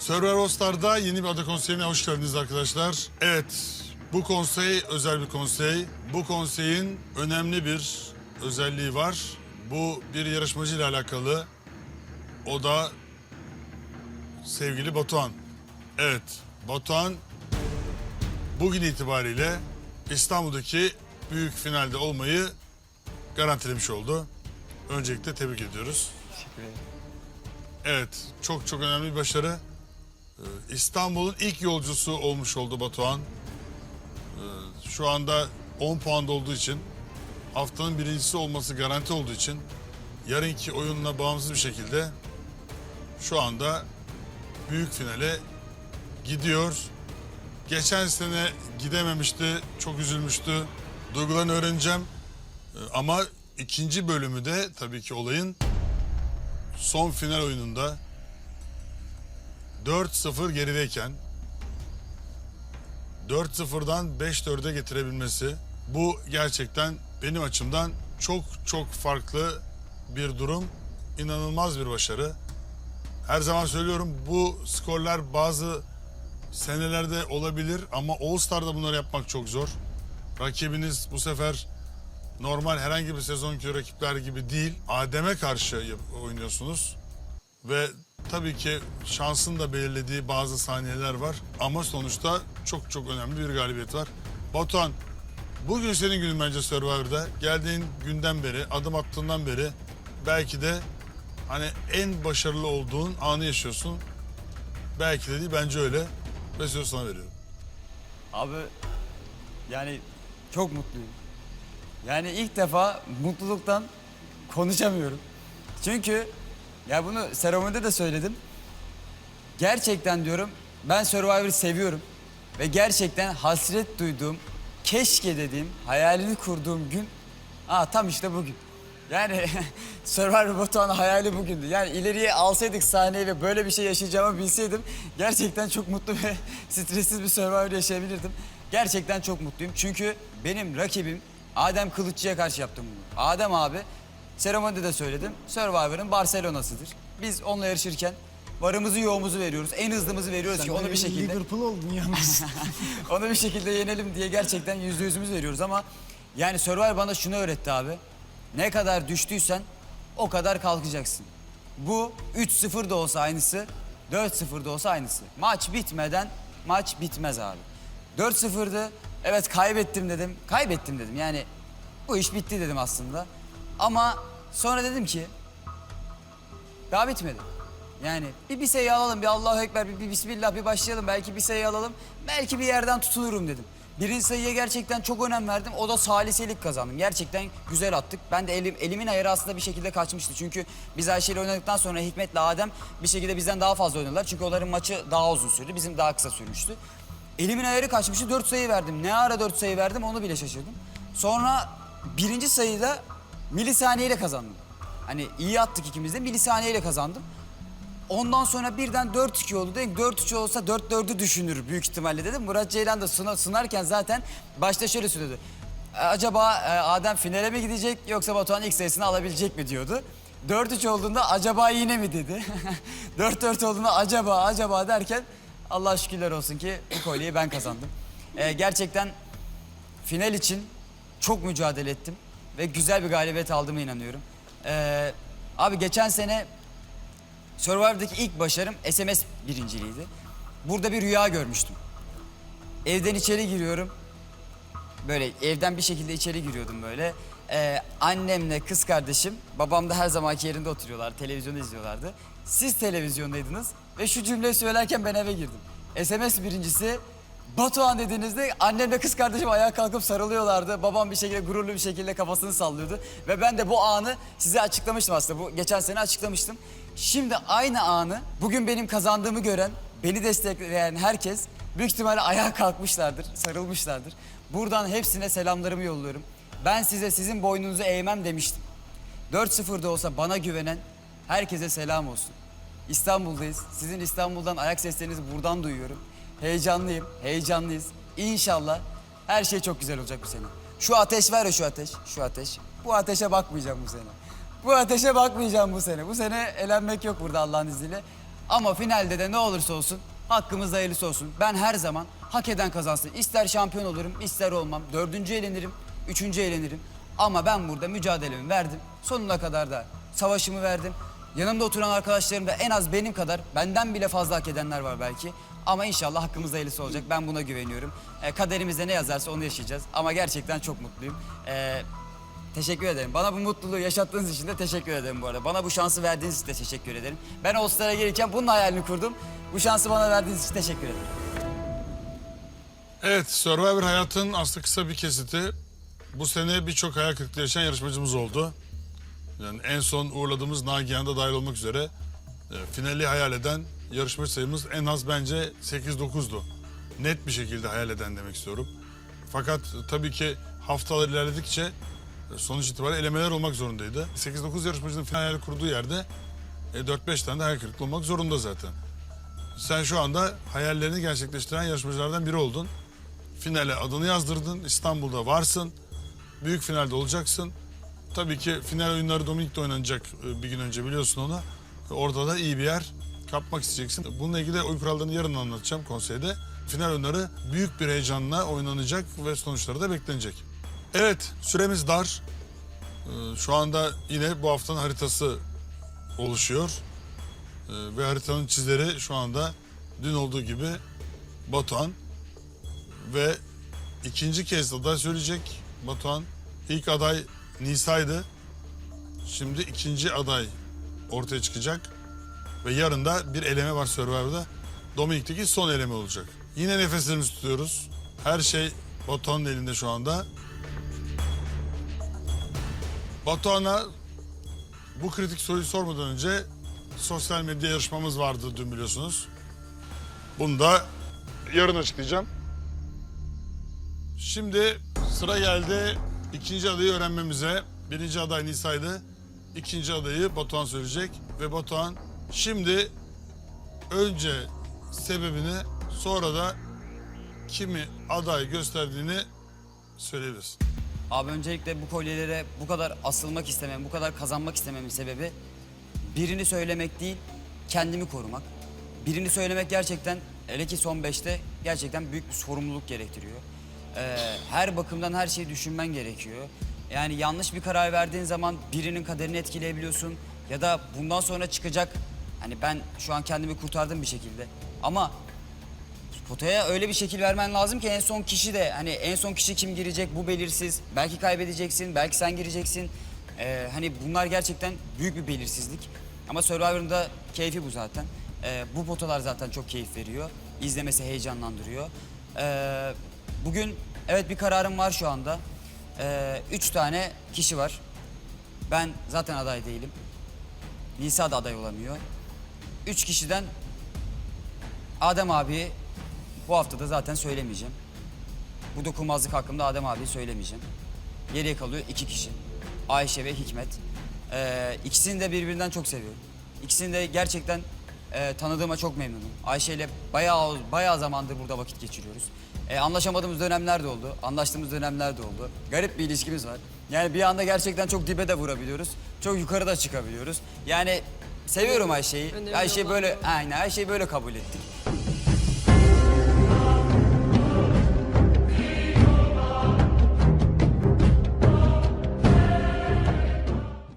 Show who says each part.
Speaker 1: Survivor All Star'da yeni bir ada konseyine hoş geldiniz arkadaşlar. Evet, bu konsey özel bir konsey. Bu konseyin önemli bir özelliği var. Bu bir yarışmacı ile alakalı. O da sevgili Batuhan. Evet, Batuhan bugün itibariyle İstanbul'daki büyük finalde olmayı garantilemiş oldu. Öncelikle tebrik ediyoruz.
Speaker 2: Teşekkür ederim.
Speaker 1: Evet, çok çok önemli bir başarı. Ee, İstanbul'un ilk yolcusu olmuş oldu Batuhan. Ee, Şu anda 10 puanda olduğu için, haftanın birincisi olması garanti olduğu için, yarınki oyunla bağımsız bir şekilde şu anda büyük finale gidiyor. Geçen sene gidememişti, çok üzülmüştü. Duygularını öğreneceğim. Ee, Ama ikinci bölümü de tabii ki olayın son final oyununda 4-0 gerideyken 4-0'dan 5-4'e getirebilmesi bu gerçekten benim açımdan çok çok farklı bir durum. İnanılmaz bir başarı. Her zaman söylüyorum bu skorlar bazı senelerde olabilir ama All Star'da bunları yapmak çok zor. Rakibiniz bu sefer normal herhangi bir sezonki rakipler gibi değil. Adem'e karşı oynuyorsunuz. Ve tabii ki şansın da belirlediği bazı saniyeler var. Ama sonuçta çok çok önemli bir galibiyet var. Batuhan, bugün senin günün bence Survivor'da. Geldiğin günden beri, adım attığından beri belki de hani en başarılı olduğun anı yaşıyorsun. Belki de değil, bence öyle. Ve sözü sana veriyorum.
Speaker 2: Abi yani çok mutluyum. Yani ilk defa mutluluktan konuşamıyorum. Çünkü ya bunu seremonide de söyledim. Gerçekten diyorum ben Survivor'ı seviyorum. Ve gerçekten hasret duyduğum, keşke dediğim, hayalini kurduğum gün Aa tam işte bugün. Yani Survivor Batuhan'ın hayali bugündü. Yani ileriye alsaydık sahneyi ve böyle bir şey yaşayacağımı bilseydim gerçekten çok mutlu ve stressiz bir Survivor yaşayabilirdim. Gerçekten çok mutluyum. Çünkü benim rakibim Adem Kılıççı'ya karşı yaptım bunu. Adem abi, seremonide de söyledim, Survivor'ın Barcelona'sıdır. Biz onunla yarışırken varımızı yoğumuzu veriyoruz. En hızlımızı veriyoruz ki onu bir şekilde...
Speaker 3: Liverpool oldun yalnız.
Speaker 2: Onu bir şekilde yenelim diye gerçekten yüzde yüzümüz veriyoruz ama yani Survivor bana şunu öğretti abi. Ne kadar düştüysen o kadar kalkacaksın. Bu 3-0 da olsa aynısı, 4-0 da olsa aynısı. Maç bitmeden maç bitmez abi. 4-0'dı. Evet kaybettim dedim. Kaybettim dedim. Yani bu iş bitti dedim aslında. Ama sonra dedim ki daha bitmedi. Yani bir bir sayı alalım, bir Allahu Ekber, bir, bir Bismillah, bir başlayalım. Belki bir sayı alalım, belki bir yerden tutulurum dedim. Birinci sayıya gerçekten çok önem verdim. O da saliselik kazandım. Gerçekten güzel attık. Ben de elim, elimin ayarı aslında bir şekilde kaçmıştı. Çünkü biz Ayşe ile oynadıktan sonra Hikmet'le Adem bir şekilde bizden daha fazla oynadılar. Çünkü onların maçı daha uzun sürdü. Bizim daha kısa sürmüştü. Elimin ayarı kaçmıştı. Dört sayı verdim. Ne ara dört sayı verdim onu bile şaşırdım. Sonra birinci sayıda milisaniyeyle kazandım. Hani iyi attık ikimiz de milisaniyeyle kazandım. Ondan sonra birden 4-2 oldu. Dedim 4-3 olsa 4-4'ü düşünür büyük ihtimalle dedim. Murat Ceylan da suna- sunarken zaten başta şöyle söyledi. "E, Acaba e, Adem finale mi gidecek yoksa Batuhan ilk sayısını alabilecek mi diyordu. 4-3 olduğunda acaba yine mi dedi. 4-4 olduğunda acaba acaba derken Allah şükürler olsun ki bu kolyeyi ben kazandım. E, gerçekten final için çok mücadele ettim ve güzel bir galibiyet aldığıma inanıyorum. E, abi geçen sene Survivor'daki ilk başarım SMS birinciliğiydi. Burada bir rüya görmüştüm. Evden içeri giriyorum. Böyle evden bir şekilde içeri giriyordum böyle. Ee, annemle kız kardeşim, babam da her zamanki yerinde oturuyorlar, televizyonu izliyorlardı. Siz televizyondaydınız ve şu cümleyi söylerken ben eve girdim. SMS birincisi Batuhan dediğinizde annemle kız kardeşim ayağa kalkıp sarılıyorlardı. Babam bir şekilde gururlu bir şekilde kafasını sallıyordu. Ve ben de bu anı size açıklamıştım aslında. Bu geçen sene açıklamıştım. Şimdi aynı anı bugün benim kazandığımı gören, beni destekleyen herkes büyük ihtimalle ayağa kalkmışlardır, sarılmışlardır. Buradan hepsine selamlarımı yolluyorum. Ben size sizin boynunuzu eğmem demiştim. 4-0'da olsa bana güvenen herkese selam olsun. İstanbul'dayız. Sizin İstanbul'dan ayak seslerinizi buradan duyuyorum. Heyecanlıyım, heyecanlıyız. İnşallah her şey çok güzel olacak bu sene. Şu ateş var ya şu ateş, şu ateş. Bu ateşe bakmayacağım bu sene. Bu ateşe bakmayacağım bu sene. Bu sene elenmek yok burada Allah'ın izniyle. Ama finalde de ne olursa olsun hakkımızda hayırlısı olsun. Ben her zaman hak eden kazansın. İster şampiyon olurum, ister olmam. Dördüncü eğlenirim, üçüncü eğlenirim. Ama ben burada mücadelemi verdim. Sonuna kadar da savaşımı verdim. Yanımda oturan arkadaşlarım da en az benim kadar, benden bile fazla hak edenler var belki. Ama inşallah hakkımızda hayırlısı olacak. Ben buna güveniyorum. E, kaderimizde ne yazarsa onu yaşayacağız. Ama gerçekten çok mutluyum. E, Teşekkür ederim. Bana bu mutluluğu yaşattığınız için de teşekkür ederim bu arada. Bana bu şansı verdiğiniz için de teşekkür ederim. Ben All gelirken bunun hayalini kurdum. Bu şansı bana verdiğiniz için teşekkür ederim.
Speaker 1: Evet, Survivor hayatın aslında kısa bir kesiti. Bu sene birçok hayal kırıklığı yaşayan yarışmacımız oldu. Yani en son uğurladığımız Nagihan da dahil olmak üzere e, finali hayal eden yarışmacı sayımız en az bence 8-9'du. Net bir şekilde hayal eden demek istiyorum. Fakat tabii ki haftalar ilerledikçe e, sonuç itibariyle elemeler olmak zorundaydı. 8-9 yarışmacının final kurduğu yerde e, 4-5 tane de hayal kırıklığı olmak zorunda zaten. Sen şu anda hayallerini gerçekleştiren yarışmacılardan biri oldun. Finale adını yazdırdın. İstanbul'da varsın. Büyük finalde olacaksın. Tabii ki final oyunları Dominik'te oynanacak e, bir gün önce biliyorsun onu. E, Orada da iyi bir yer kapmak isteyeceksin. Bununla ilgili oyun kurallarını yarın anlatacağım konseyde. Final oyunları büyük bir heyecanla oynanacak ve sonuçları da beklenecek. Evet süremiz dar. E, Şu anda yine bu haftanın haritası oluşuyor. Ee, ve haritanın çizleri şu anda dün olduğu gibi Batuhan ve ikinci kez aday söyleyecek Batuhan. İlk aday Nisa'ydı. Şimdi ikinci aday ortaya çıkacak ve yarın da bir eleme var Survivor'da. Dominik'teki son eleme olacak. Yine nefeslerimizi tutuyoruz. Her şey Batuhan'ın elinde şu anda. Batuhan'a bu kritik soruyu sormadan önce sosyal medya yarışmamız vardı dün biliyorsunuz. Bunu da yarın açıklayacağım. Şimdi sıra geldi ikinci adayı öğrenmemize. Birinci aday Nisa'ydı. İkinci adayı Batuhan söyleyecek. Ve Batuhan şimdi önce sebebini sonra da kimi aday gösterdiğini söyleyebilirsin.
Speaker 2: Abi öncelikle bu kolyelere bu kadar asılmak istemem, bu kadar kazanmak istememin sebebi birini söylemek değil, kendimi korumak. Birini söylemek gerçekten, hele ki son beşte gerçekten büyük bir sorumluluk gerektiriyor. Ee, her bakımdan her şeyi düşünmen gerekiyor. Yani yanlış bir karar verdiğin zaman birinin kaderini etkileyebiliyorsun. Ya da bundan sonra çıkacak, hani ben şu an kendimi kurtardım bir şekilde. Ama Potaya öyle bir şekil vermen lazım ki en son kişi de hani en son kişi kim girecek bu belirsiz. Belki kaybedeceksin, belki sen gireceksin. Ee, hani bunlar gerçekten büyük bir belirsizlik. Ama Survivor'ın da keyfi bu zaten. Ee, bu potalar zaten çok keyif veriyor. İzlemesi heyecanlandırıyor. Ee, bugün evet bir kararım var şu anda. Ee, üç tane kişi var. Ben zaten aday değilim. Nisa da aday olamıyor. Üç kişiden Adem abi bu hafta da zaten söylemeyeceğim. Bu dokunmazlık hakkında Adem abi söylemeyeceğim. Geriye kalıyor iki kişi. Ayşe ve Hikmet. Ee, ikisini de birbirinden çok seviyorum. İkisini de gerçekten e, tanıdığıma çok memnunum. Ayşe ile bayağı bayağı zamandır burada vakit geçiriyoruz. Ee, anlaşamadığımız dönemler de oldu. Anlaştığımız dönemler de oldu. Garip bir ilişkimiz var. Yani bir anda gerçekten çok dibe de vurabiliyoruz. Çok yukarıda çıkabiliyoruz. Yani seviyorum Ayşe'yi.
Speaker 3: Önemli
Speaker 2: Ayşe'yi
Speaker 3: olan
Speaker 2: böyle aynen Ayşe'yi böyle kabul ettik.